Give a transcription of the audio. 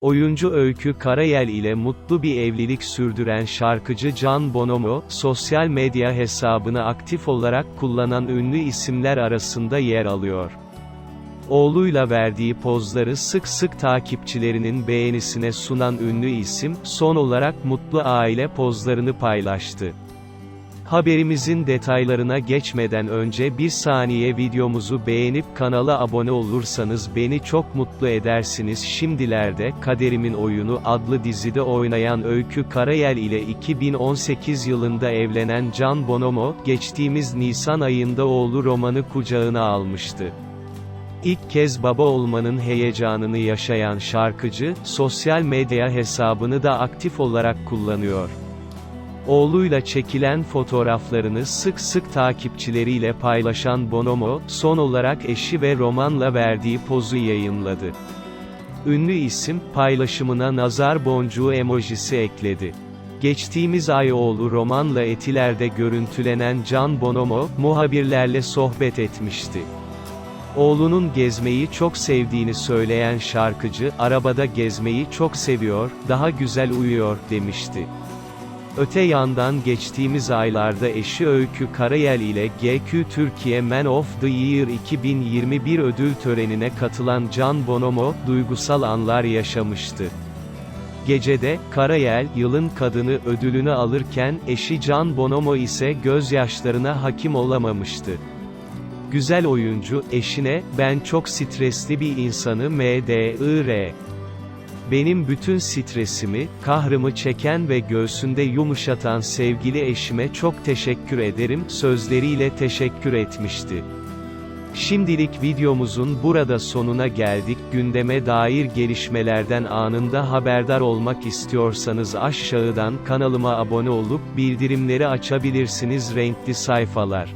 Oyuncu Öykü Karayel ile mutlu bir evlilik sürdüren şarkıcı Can Bonomo, sosyal medya hesabını aktif olarak kullanan ünlü isimler arasında yer alıyor. Oğluyla verdiği pozları sık sık takipçilerinin beğenisine sunan ünlü isim, son olarak mutlu aile pozlarını paylaştı. Haberimizin detaylarına geçmeden önce bir saniye videomuzu beğenip kanala abone olursanız beni çok mutlu edersiniz. Şimdilerde Kaderimin Oyunu adlı dizide oynayan Öykü Karayel ile 2018 yılında evlenen Can Bonomo, geçtiğimiz Nisan ayında oğlu Roman'ı kucağına almıştı. İlk kez baba olmanın heyecanını yaşayan şarkıcı, sosyal medya hesabını da aktif olarak kullanıyor. Oğluyla çekilen fotoğraflarını sık sık takipçileriyle paylaşan Bonomo, son olarak eşi ve Roman'la verdiği pozu yayınladı. Ünlü isim, paylaşımına nazar boncuğu emojisi ekledi. Geçtiğimiz ay oğlu Roman'la Etiler'de görüntülenen Can Bonomo, muhabirlerle sohbet etmişti. Oğlunun gezmeyi çok sevdiğini söyleyen şarkıcı, arabada gezmeyi çok seviyor, daha güzel uyuyor, demişti. Öte yandan geçtiğimiz aylarda eşi Öykü Karayel ile GQ Türkiye Man of the Year 2021 ödül törenine katılan Can Bonomo, duygusal anlar yaşamıştı. Gecede, Karayel, yılın kadını ödülünü alırken, eşi Can Bonomo ise gözyaşlarına hakim olamamıştı. Güzel oyuncu, eşine, ben çok stresli bir insanı MDIR. Benim bütün stresimi, kahrımı çeken ve göğsünde yumuşatan sevgili eşime çok teşekkür ederim, sözleriyle teşekkür etmişti. Şimdilik videomuzun burada sonuna geldik. Gündeme dair gelişmelerden anında haberdar olmak istiyorsanız aşağıdan kanalıma abone olup bildirimleri açabilirsiniz renkli sayfalar.